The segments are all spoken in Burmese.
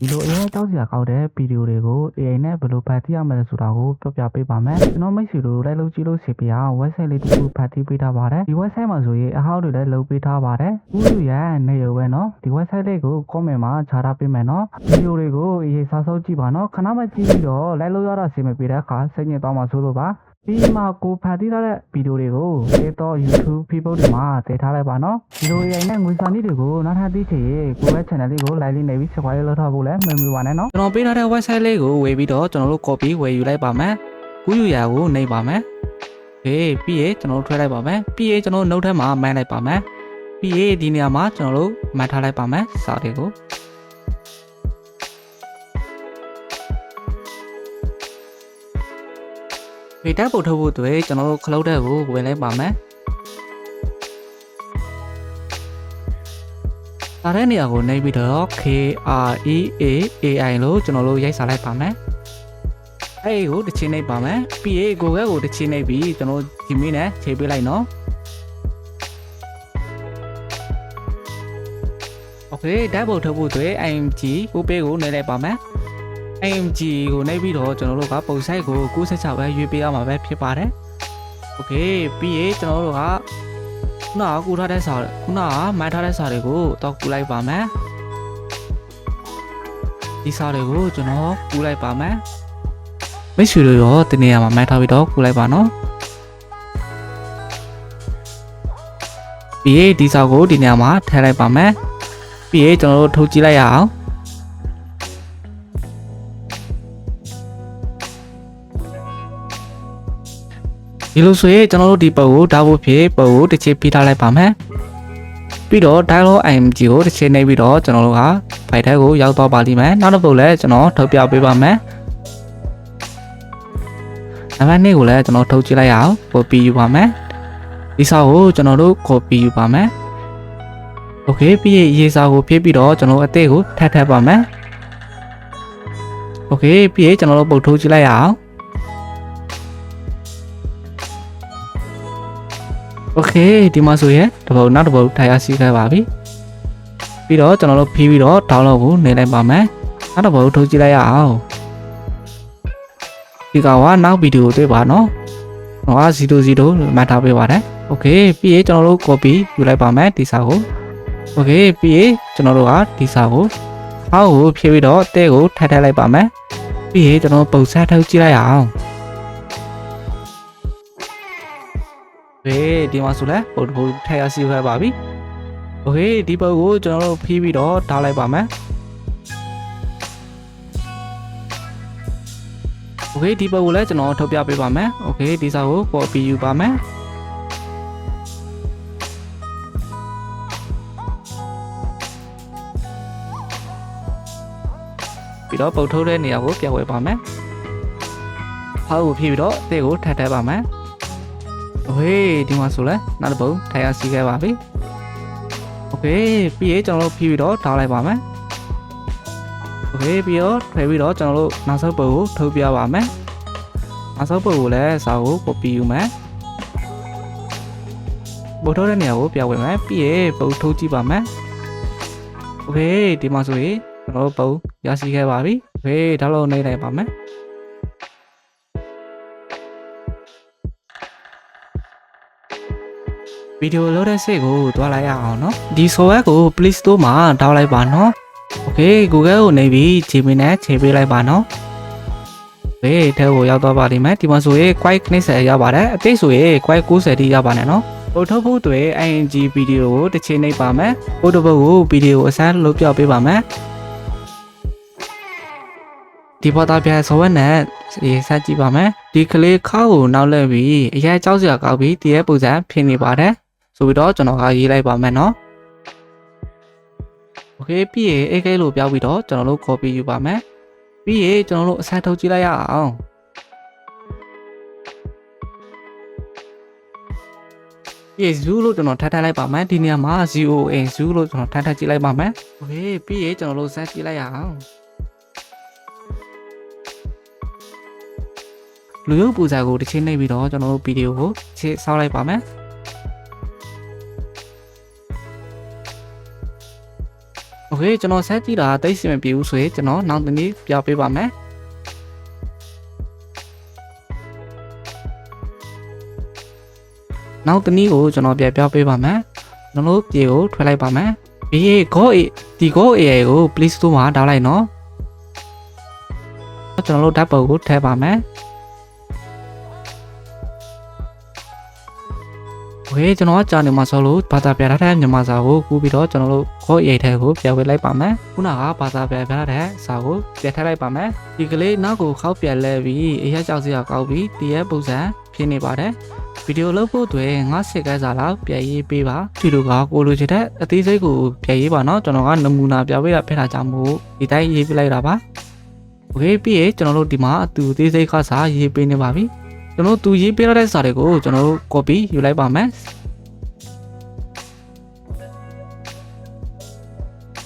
ဒီလို AI ကြောက်စရာကောက်တဲ့ဗီဒီယိုတွေကို AI နဲ့ဘယ်လိုဖန်တီးရမလဲဆိုတာကိုပြောပြပေးပါမယ်ကျွန်တော်မိတ်ဆွေတို့လည်းလုပ်ကြည့်လို့ရှိပြအောင် website လေးတစ်ခုဖန်တီးပေးထားပါတယ်ဒီ website မှာဆိုရင်အဟောင်းတွေလည်းလုပ်ပေးထားပါတယ်ဥလူရနေရုံပဲเนาะဒီ website လေးကို comment မှာခြာထားပေးမယ်เนาะဗီဒီယိုတွေကို AI စားဆုံးကြည့်ပါเนาะခဏမှကြည့်ပြီးတော့လိုက်လို့ရတာစီမပြတဲ့အခါစိတ်ညစ်သွားမှာဆိုလို့ပါ ပြီးမှကိုဖန်တီးထားတဲ့ဗီဒီယိုတွေကိုသေတော့ YouTube Facebook တွေမှာသင်ထားလိုက်ပါနော်ဒီလိုရိုင်းနဲ့ငွေစာနည်းတွေကိုနောက်ထပ်သိချင်ရင်ကိုရဲ့ channel လေးကို like လေးနဲ့ပြီး subscribe လုပ်ထားဖို့လည်းမမေ့ပါနဲ့နော်ကျွန်တော်ပေးထားတဲ့ website လေးကိုဝေပြီးတော့ကျွန်တော်တို့ copy ဝယ်ယူလိုက်ပါမယ်ကူးယူရာကိုနှိပ်ပါမယ်အေးပြီးရင်ကျွန်တော်တို့ထွက်လိုက်ပါမယ်ပြီးရင်ကျွန်တော်တို့ note ထဲမှာမိုင်းလိုက်ပါမယ်ပြီးရင်ဒီနေရာမှာကျွန်တော်တို့မှတ်ထားလိုက်ပါမယ်စာတွေကို ဒေတာပုံထုတ်ဖို့အတွက်ကျွန်တော်တို့ cloud တက်ကိုဝင်လိုက်ပါမယ်။ဒါတဲ့နေရာကိုနှိပ်ပြီးတော့ KREAAI လို့ကျွန်တော်တို့ရိုက်စာလိုက်ပါမယ်။အဲ့ကိုတစ်ချိန်နှိပ်ပါမယ်။ PA ကိုကကိုတစ်ချိန်နှိပ်ပြီးကျွန်တော်ဂျီမီနဲ့ချိန်ပေးလိုက်နော်။ Okay ဓာတ်ပုံထုတ်ဖို့အတွက် IMG ဥပေးကိုနှိပ်လိုက်ပါမယ်။ AMG ကိုနှိပ်ပြီးတော့ကျွန်တော်တို့ကပုံဆိုင်ကို96ပဲရွေးပေးရမှာပဲဖြစ်ပါတယ်။ Okay ပြီးရင်ကျွန်တော်တို့ကခုနကကူထားတဲ့စာခုနကမှန်းထားတဲ့စာတွေကိုတော့ကူလိုက်ပါမယ်။ဒီစာတွေကိုကျွန်တော်ကူလိုက်ပါမယ်။မိတ်ဆွေတို့ရောဒီနေရာမှာမှန်းထားပြီးတော့ကူလိုက်ပါနော်။ပြီးရင်ဒီစာကိုဒီနေရာမှာထည့်လိုက်ပါမယ်။ပြီးရင်ကျွန်တော်တို့ထုတ်ကြည့်လိုက်ရအောင်။ ဒီလိုဆိုရင်ကျွန်တော်တို့ဒီပုံကိုဓာတ်ဖို့ဖြစ်ပုံကိုတစ်ချက်ပြထားလိုက်ပါမယ်ပြီးတော့ dialog img ကိုတစ်ချက်နှိပ်ပြီးတော့ကျွန်တော်တို့ကဖိုင်ထဲကိုရောက်သွားပါလိမ့်မယ်နောက်တစ်ပုတ်လည်းကျွန်တော်ထုတ်ပြပေးပါမယ်နံပါတ်2ကိုလည်းကျွန်တော်ထုတ်ကြည့်လိုက်အောင် copy ယူပါမယ်ဒီစာကိုကျွန်တော်တို့ copy ယူပါမယ်โอเคပြီးရင်ရေးစာကိုဖြည့်ပြီးတော့ကျွန်တော်အသေးကိုထပ်ထပ်ပါမယ်โอเคပြီးရင်ကျွန်တော်တို့ပုတ်ထုတ်ကြည့်လိုက်အောင် โอเคဒီမှာဆိုရင်တစ်ပုတ်နောက်တစ်ပုတ်ထိုင်ရစီခဲ့ပါပြီပြီးတော့ကျွန်တော်တို့ဖြီးပြီးတော့ download ကိုနေလိုက်ပါမယ်နောက်တစ်ပုတ်ထုတ်ကြည့်လိုက်ရအောင်ဒီကောင်ကနောက်ဗီဒီယိုတွေ့ပါနော်ဟော00လို့မှတ်ထားပေးပါတယ်โอเคပြီးရင်ကျွန်တော်တို့ copy ယူလိုက်ပါမယ်ဒီစာကိုโอเคပြီးရင်ကျွန်တော်တို့ကဒီစာကိုအောက်ကိုဖြည့်ပြီးတော့တဲ့ကိုထပ်ထည့်လိုက်ပါမယ်ပြီးရင်ကျွန်တော်ပုံစံထုတ်ကြည့်လိုက်အောင် โอเคဒီမှာဆိုလဲပုံတစ်ပုံထည့်ရစီခဲ့ပါပြီโอเคဒီပုံကိုကျွန်တော်တို့ဖြီးပြီးတော့ထားလိုက်ပါမယ်โอเคဒီပုံကိုလည်းကျွန်တော်ထုတ်ပြပေးပါမယ်โอเคဒီစာကို copy ယူပါမယ်ပြီးတော့ပုံထုတ်တဲ့နေရာကိုပြန်ဝယ်ပါမယ်ဟောက်ကိုဖြည့်ပြီးတော့အသေးကိုထပ်ထည့်ပါမယ် โอเคဒီမှာဆိုလဲနောက်တစ်ပုံထိုင်ရစီခဲ့ပါပြီโอเคပြီးရင်ကျွန်တော်တို့ဖြီးပြီးတော့ထားလိုက်ပါမယ်โอเคပြီးတော့ထည့်ပြီးတော့ကျွန်တော်တို့နောက်ဆုံးပုံကိုထုတ်ပြပါမယ်နောက်ဆုံးပုံကိုလည်းစာကို copy ယူမယ်ပို့ထုတ်တဲ့နေရာကိုပြဝင်မယ်ပြီးရင်ပုံထုတ်ကြည့်ပါမယ်โอเคဒီမှာဆိုရင်ကျွန်တော်တို့ပုံရရှိခဲ့ပါပြီโอเคဒါလို့နေလိုက်ပါမယ် ဗီဒီယိုလိုတဲ့စိတ်ကိုတွားလိုက်ရအောင်နော်ဒီ software ကို Play Store မှာဒေါင်းလိုက်ပါနော် Okay Google ကိုနေပြီးချိန်မင်းနဲ့ချိန်ပေးလိုက်ပါနော်ဘေးထဲကိုရောက်သွားပါလိမ့်မယ်ဒီမှာဆိုရင် quick 90ရပါတယ်အတိတ်ဆိုရင် quick 90တိရပါနဲ့နော်ဟိုထုတ်ဖို့တွေ ING ဗီဒီယိုကိုတစ်ချိန်နှိပ်ပါမယ်ဟိုတပုတ်ကိုဗီဒီယိုအစမ်းလုပ်ပြပေးပါမယ်ဒီပေါ်သားပြဲဆော်ဝက်နဲ့ရေးဆက်ကြည့်ပါမယ်ဒီကလေးခေါကိုနောက်လှည့်ပြီးအရဲကြောက်စရာကောက်ပြီးတည်ရဲပုံစံဖြစ်နေပါတယ် ဆိုပြီးတော့ကျွန်တော်ကရေးလိုက်ပါမယ်နော် Okay ပြီးရင် AK လို့ပြောပြီးတော့ကျွန်တော်တို့ copy ယူပါမယ်ပြီးရင်ကျွန်တော်တို့အစားထုတ်ကြည့်လိုက်ရအောင်ပြီးရင် zoo လို့ကျွန်တော်ထပ်ထပ်လိုက်ပါမယ်ဒီနေရာမှာ ZOA zoo လို့ကျွန်တော်ထပ်ထပ်ကြည့်လိုက်ပါမယ် Okay ပြီးရင်ကျွန်တော်တို့ set ကြည့်လိုက်ရအောင်လူရုပ်ပူဇာကိုတစ်ချိန်နှိပ်ပြီးတော့ကျွန်တော်တို့ဗီဒီယိုကိုခြေဆောက်လိုက်ပါမယ် โอเคကျွန်တော်ဆက်ကြည့်တာတိတ်စင်မပြေဘူးဆိုရင်ကျွန်တော်နောက်တစ်နည်းပြပေးပါမယ်နောက်တစ်နည်းကိုကျွန်တော်ပြပြပေးပါမယ်ကျွန်တော်တို့ပြေကိုထွက်လိုက်ပါမယ်ဒီ go a ဒီ go AI ကို Play Store မှာडालလိုက်နော်ကျွန်တော်တို့ဓာတ်ပုံကိုထည့်ပါမယ် โอเคကျွန်တော်ကကြာနေမှာဆိုလို့ဘာသာပြထားတဲ့မြန်မာစာကိုကူးပြီးတော့ကျွန်တော်တို့ go AI ထဲကိုပြဝေလိုက်ပါမယ်ခုနကဘာသာပြထားတဲ့စာကိုပြထည့်လိုက်ပါမယ်ဒီကလေးနောက်ကိုခောက်ပြန်လဲပြီးအရက်ကြောက်စရာကောက်ပြီးတည့်ရဲ့ပုံစံဖြစ်နေပါတယ် ဗီဒီယိုလုပ်ဖို့အတွက်ငါစစ်ကဲစားလောက်ပြန်ရေးပေးပါဒီလိုကကိုလိုချင်တဲ့အသေးစိတ်ကိုပြန်ရေးပါเนาะကျွန်တော်ကနမူနာပြပေးတာဖက်တာကြောင့်မို့ဒီတိုင်းရေးပေးလိုက်တာပါโอเคပြီးရင်ကျွန်တော်တို့ဒီမှာအတူအသေးစိတ်ကစားရေးပေးနေပါပြီ ကျွန်တော်သူရေးပေးထားတဲ့စာတွေကိုကျွန်တော် copy ယူလိုက်ပါမယ်။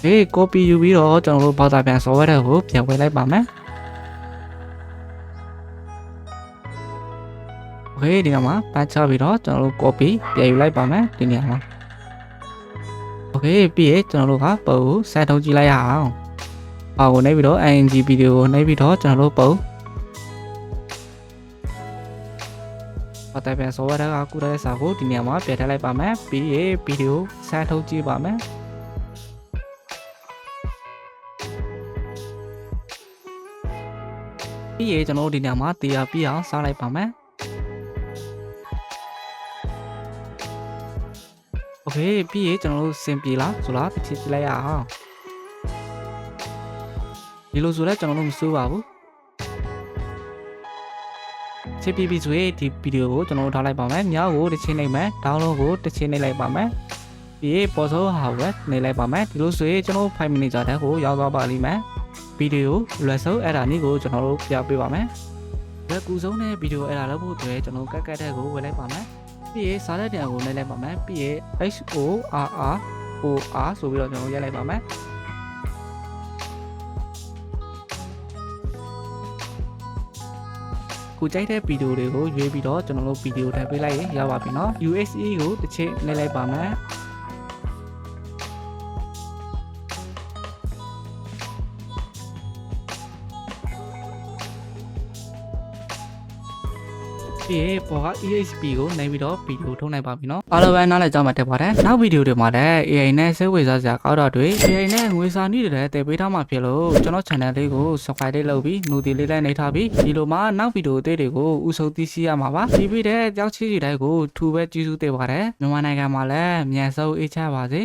အေး copy ယူပြီးတော့ကျွန်တော်တို့ဘာသာပြန် software တွေကိုပြန်ဝင်လိုက်ပါမယ်။ Okay ဒီမှာပတ်ချပြီးတော့ကျွန်တော်တို့ copy ပြန်ယူလိုက်ပါမယ်ဒီနေရာမှာ။ Okay ပြီးရင်ကျွန်တော်တို့ကပုံကို set ထုတ်ကြည့်လိုက်ရအောင်။ပါကိုနှိပ်ပြီးတော့ ing video ကိုနှိပ်ပြီးတော့ကျွန်တော်တို့ပုံ ပတ်တယ်ပြန် software ကကူတဲ့စာကိုဒီနေရာမှာပြန်ထည့်လိုက်ပါမယ်ပြီးရင် video ဆက်ထုတ်ကြည့်ပါမယ်ပြီးရင်ကျွန်တော်တို့ဒီနေရာမှာတရားပြအောင်စားလိုက်ပါမယ် โอเคပြီးရင်ကျွန်တော်တို့စင်ပြေလားဆိုလားတစ်ချက်ကြည့်လိုက်ရအောင်ဒီလိုဆိုတော့ကျွန်တော်တို့မစိုးပါဘူး ချစ်ပြီးပြီဆိုရင်ဒီဗီဒီယိုကိုကျွန်တော်တို့ထားလိုက်ပါမယ်မြောက်ကိုတစ်ချင်းလိုက်မယ်ဒေါင်းလောကိုတစ်ချင်းနှိပ်လိုက်ပါမယ်ပြီးရင်ပေါ်စိုးဟာကိုနှိပ်လိုက်ပါမယ်ဒီလိုဆိုရင်ကျွန်တော်တို့ file manager တက်ကိုရောက်သွားပါလိမ့်မယ်ဗီဒီယိုလွယ်ဆုံးအဲ့ဒါနည်းကိုကျွန်တော်တို့ပြပေးပါမယ်လက်ကူဆုံးတဲ့ဗီဒီယိုအဲ့ဒါလုပ်ဖို့အတွက်ကျွန်တော်တို့ကတ်ကတ်တဲ့ကိုဝယ်လိုက်ပါမယ်ပြီးရင်စားတဲ့တရားကိုနှိပ်လိုက်ပါမယ်ပြီးရင် H O R R O R ဆိုပြီးတော့ကျွန်တော်ရိုက်လိုက်ပါမယ် ကိုကြိုက်တဲ့ဗီဒီယိုတွေကိုရွေးပြီးတော့ကျွန်တော်တို့ဗီဒီယိုထပ်ပေးလိုက်ရင်ရပါပြီနော် USE ကိုတစ်ချက်နှိပ်လိုက်ပါမယ် ဖြစ်ရင်ပေါ်က EXP ကိုနိုင်ပြီးတော့ဗီဒီယိုထုတ်နိုင်ပါပြီနော်အားလုံးပဲနားလည်ကြမှာတက်ပါတယ်နောက်ဗီဒီယိုတွေမှာလည်း AI နဲ့စိတ်ဝင်စားစရာကောက်တာတွေ AI နဲ့ငွေစာနှီးတွေလည်းတည်ပေးထားမှာဖြစ်လို့ကျွန်တော် channel လေးကို subscribe လေးလုပ်ပြီးနှုတ်တီလေးလည်းနှိပ်ထားပြီးဒီလိုမှနောက်ဗီဒီယိုအသေးတွေကိုဦးဆုံးသိရှိရမှာပါဒီဗီတဲ့ကြောက်ချီစီတိုင်းကိုထူပဲကျေးဇူးတင်ပါတယ်မြန်မာနိုင်ငံမှာလည်းမြန်ဆုံးအေးချပါစေ